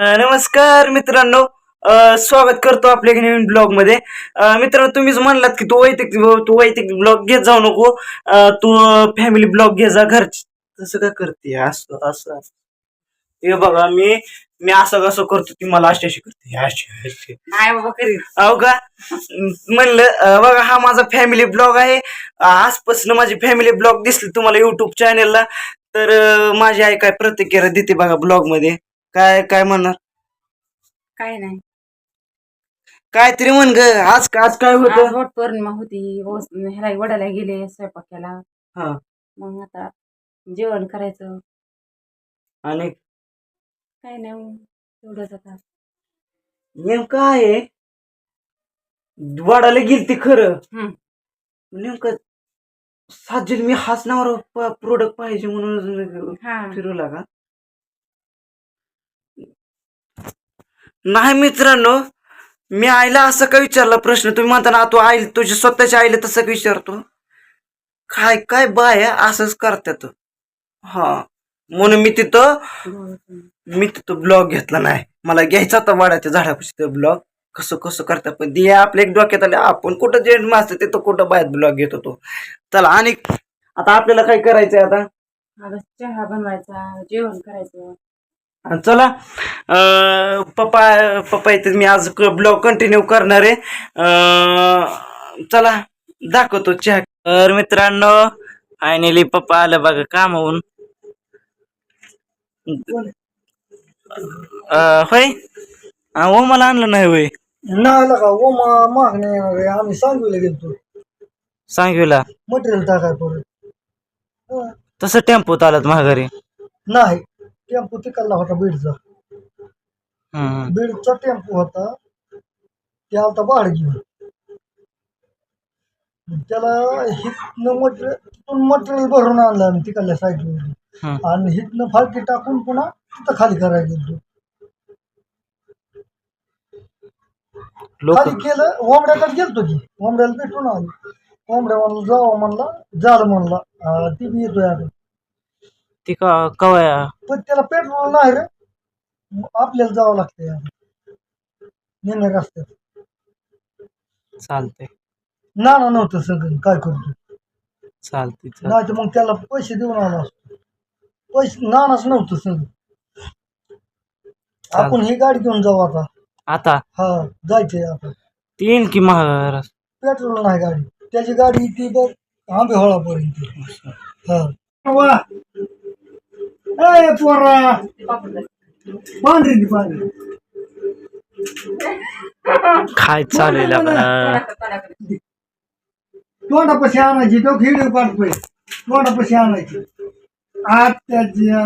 नमस्कार मित्रांनो. स्वागत करतो आपल्या नवीन ब्लॉगमध्ये. मित्रांनो तुम्हीच म्हणलात की तू वैयक्तिक तू वैयक्तिक ब्लॉग घेत जाऊ नको. तू फॅमिली ब्लॉग घे जा घरची. तसं का करते? असं असं. हे बघा मी मी असं कसं करतो ती मला अशी अशी करते. नाही बाबा करीत अहो का? म्हणलं बघा हा माझा फॅमिली ब्लॉग आहे. आजपासून माझी फॅमिली ब्लॉग दिसली तुम्हाला युट्यूब चॅनेलला तर माझी आई काय प्रतिक्रिया देते बघा ब्लॉगमध्ये. काय काय म्हणणार? काय नाही. काहीतरी म्हण ग. आज आज काय आज होतं? वट पौर्णिमा होती. ओस- ह्याला वडाला गेले स्वयंपाक्याला हा. मग आता जेवण करायचं. आणि? काय नाही मग तेवढंच आता. नेमकं आहे. वाडाला गेली ती खरं. हम्म. नेमकं साजेल मी हाच नावावर प्रोडक्ट पाहिजे म्हणून हा. फिरवला का? नाही मित्रांनो मी आईला असं काय विचारला प्रश्न? तुम्ही म्हणता ना तू आई तुझी स्वतःची आईला तसं का विचारतो? काय काय बाय असंच करतात. हा. म्हणून मी तिथं मी तिथं ब्लॉग घेतला नाही. मला घ्यायचा होता वाड्याच्या झाडापाशी तो ब्लॉग. कसं कसं करतात पण दे आपल्या एक डोक्यात आले आपण कुठं जेंट मास्तर तिथं कुठं बाहेर ब्लॉग घेत होतो? चला आणि आता आपल्याला काय करायचंय आता? आता चहा बनवायचा जेवण करायचं. चला पप्पा पप्पा इथे मी आज ब्लॉग कंटिन्यू करणार आहे. चला दाखवतो चहा. तर मित्रांनो फायनली पप्पा आलं बघा कामावून अं, होय? हो मला आणलं नाही होय? नाही लगा ओ मा मागणी आम्ही सांगवीला मटेरियल टाकाय परत. तसं टेम्पोत आलात माघारी? नाही. टेम्पो तिकडला होता बीडचा. बीडचा टेम्पो होता. ते आलता भाडं घेऊन त्याला हितनं मटेरियल तिथून मटेरियल भरून आणलं आम्ही तिकडल्या साईडवर. आणि हितनं फालकी टाकून पुन्हा तिथं खाली करायला गेलो. खाली केलं ओमड्याकडे गेलतो की. ओमड्याला भेटून आलो. ओमड्या म्हणलं जावं म्हणला झालं म्हणला. ती बी येतोय आता. ती का कवाया. पण त्याला पेट्रोल नाही रे. मग आपल्याला जावं लागतंय आता निम्या रस्त्यात. चालते ना ना नव्हतं सगळं. काय करतो चालते चालते नाही तर मग त्याला पैसे देऊन आला असतो. पैसे नानाच नव्हतं सगळं. आपण ही गाडी घेऊन जाऊ आता. आता? हा जायचंय आता. तीन की महाराज? पेट्रोल नाही गाडी. त्याची गाडी ती बघ आंबे होळापर्यंत हा. वा. ए पोरा पांढरी पांढरी काय चालेल तोंडापाशी आणायची तो खिडे पाठतोय तोंडापाशी आणायची आत्याच्या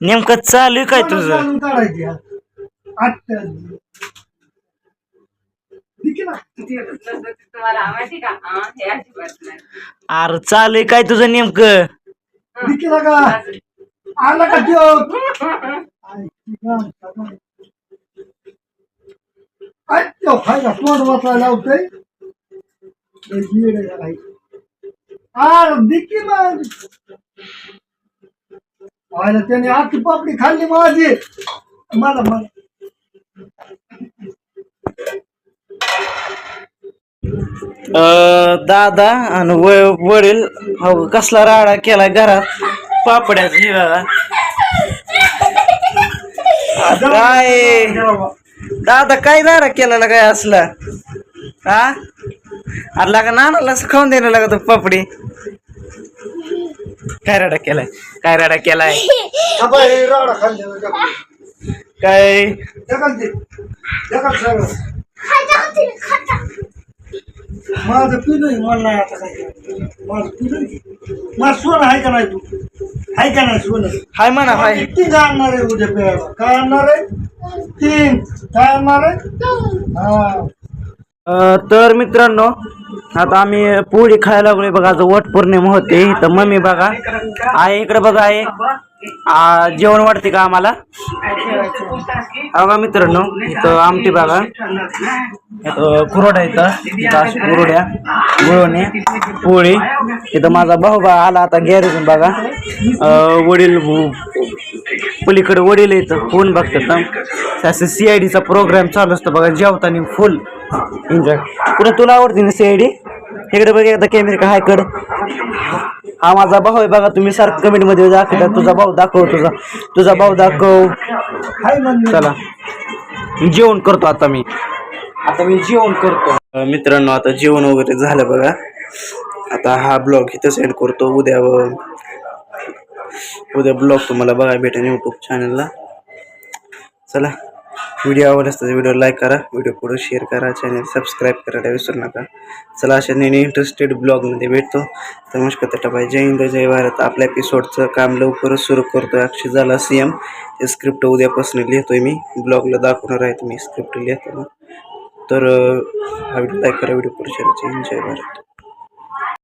नेमकं चालू आहे काय तुझं काढायची आत्याची ठीक आहे ना तुम्हाला माहिती का हा, हे अजिबात नाही. अरे चालू आहे काय तुझं नेमकं ठीक आहे का आला का त्यो फायदा? खायला तोंड वाचायला लावतोय. हे. आर दिकी मग आयला त्याने आखी पापडी खाल्ली माझी. मला मला. अं, दादा आणि व- वडील हो कसला राडा केला घरात? पापड्याच हे काय दादा काय दारा केला काय असला? हा? अरे लागा नानाला खाऊन द्यायला लागत पापडी. काय राडा केलाय? काय राडा केलाय? काय? ते माझं पिलं मला नाही आता काय माझं माझं सोनं आहे का नाही तू? आहे का नाही सोनं हाय म्हणा हाय. तीन आणणार आहे उद्या प्यायला? काय आणणार आहे? तीन. काय आणणार आहे? हा. अ, तर मित्रांनो आता आम्ही पोळी खायला लागलोय बघा आज वट पौर्णिमा होते तर मम्मी बघा. आहे इकडे बघा आहे. आ, जेवण वाटते का आम्हाला? बघा मित्रांनो इथं आमटी बघा. कुरोड्या इथं इथं कुरोड्या गुळवणे पोळी. इथं माझा भाऊ बा आला आता गॅरेजून बघा. वडील पलीकडे वडील येतं फोन बघतात ना? असं सी आय डीचा प्रोग्राम चालू असतो बघा जेवताना फुल एन्जॉय पुन्हा तुला आवडते ना सी आय डी इकडे बघ एकदा कॅमेरा का हाय कड हा माझा भाऊ आहे बघा तुम्ही सारखं कमेंटमध्ये दाखवता. तुझा भाऊ दाखव तुझा. तुझा भाऊ दाखव. हाय चला. जेवण करतो आता मी. आता मी जेवण करतो. मित्रांनो आता जेवण वगैरे झालं बघा. आता हा ब्लॉग इथं सेंड करतो. उद्या उद्या ब्लॉग तुम्हाला बघायला भेटेल यूट्यूब चॅनलला चला व्हिडिओ आवडला असता व्हिडिओ लाईक करा. व्हिडिओ पुढे शेअर करा. चॅनल सबस्क्राईब करायला विसरू नका. चला अशा नेहमी इंटरेस्टेड ब्लॉगमध्ये भेटतो. नमस्कार तटाबाई जय हिंद जय भारत. आपल्या एपिसोडचं काम लवकरच सुरू करतोय. अक्षय झाला सी एम ते स्क्रिप्ट उद्यापासून लिहितोय मी. ब्लॉगला दाखवणार आहे तुम्ही. स्क्रिप्ट लिहितो तर हा व्हिडिओ लाईक करा. व्हिडिओ पुढे शेअर जय हिंद जय भारत.